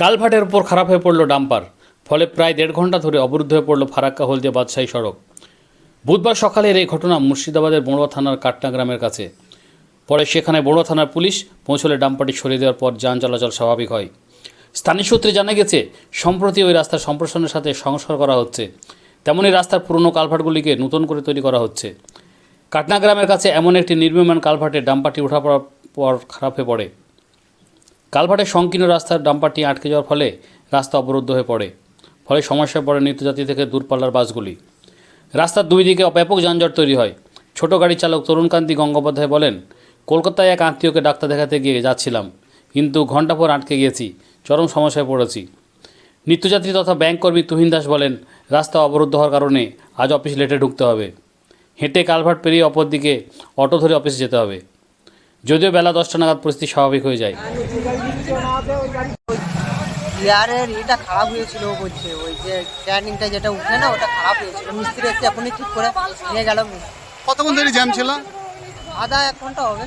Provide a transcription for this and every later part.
কালভার্টের উপর খারাপ হয়ে পড়ল ডাম্পার, ফলে প্রায় দেড় ঘণ্টা ধরে অবরুদ্ধ হয়ে পড়ল ফারাক্কা হলদিয়া বাদশাহী সড়ক। বুধবার সকালের এই ঘটনা মুর্শিদাবাদের বড়ুয়া থানার কাটনা গ্রামের কাছে। পরে সেখানে বড়ুয়া থানার পুলিশ পৌঁছলে ডাম্পারটি সরিয়ে দেওয়ার পর যান চলাচল স্বাভাবিক হয়। স্থানীয় সূত্রে জানা গেছে, সম্প্রতি ওই রাস্তার সম্প্রসারণের সাথে সংস্কার করা হচ্ছে। তেমনই রাস্তার পুরনো কালভার্টগুলিকে নতুন করে তৈরি করা হচ্ছে। কাটনা গ্রামের কাছে এমন একটি নির্মীয়মান কালভার্টে ডাম্পারটি ওঠা পড়ার পর খারাপ হয়ে পড়ে। কালভার্টের সংকীর্ণ রাস্তার ডাম্পারটি আটকে যাওয়ার ফলে রাস্তা অবরুদ্ধ হয়ে পড়ে। ফলে সমস্যায় পড়ে নিত্যযাত্রী থেকে দূরপাল্লার বাসগুলি। রাস্তার দুই দিকে ব্যাপক যানজট তৈরি হয়। ছোট গাড়ি চালক তরুণকান্তি গঙ্গোপাধ্যায় বলেন, কলকাতায় এক আত্মীয়কে ডাক্তার দেখাতে গিয়ে যাচ্ছিলাম, কিন্তু ঘণ্টা পর আটকে গিয়েছি, চরম সমস্যায় পড়েছি। নিত্যযাত্রী তথা ব্যাংক কর্মী তুহিন দাস বলেন, রাস্তা অবরুদ্ধ হওয়ার কারণে আজ অফিস লেটে ঢুকতে হবে। হেঁটে কালভার্ট পেরিয়ে অপর দিকে অটো ধরে অফিসে যেতে হবে। যদিও বেলা দশটা নাগাদ পরিস্থিতি স্বাভাবিক হয়ে যায়। ইয়ারের এটা খারাপ হয়েছিল বলছে ওই যে ট্যানিংটা যেটা উঠে না ওটা খারাপ হয়েছিল। মিস্ত্রি এসে এখনই ঠিক করে নিয়ে গেল। কতক্ষণ ধরে জ্যাম ছিল? আধা এক ঘণ্টা হবে।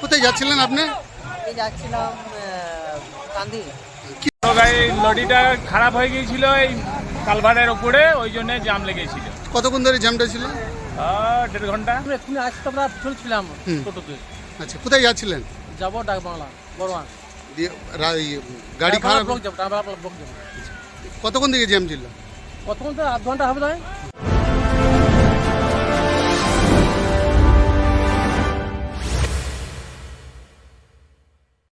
কোথায় যাচ্ছিলেন আপনি? এই যাচ্ছিলাম কান্দি তো লরিটা খারাপ হয়ে গিয়েছিল এই কালভারের উপরে ওই জন্য জ্যাম লেগেছিল। কতক্ষণ ধরে জ্যামটা ছিল? দেড় ঘণ্টা। এক্ষুনি আসতে আমরা চলছিলাম। টোটোতে। আচ্ছা কোথায় যাচ্ছিলেন? যাব ডাক বাংলা বড়ওয়ান দিয়ে রা- এই গাড়ি খারাপ ব্লক যাব ডাকবাংলা ব্লক যাব। কতক্ষণ থেকে জ্যাম ছিল? কতক্ষণ তো আধ ঘণ্টা হবে নয়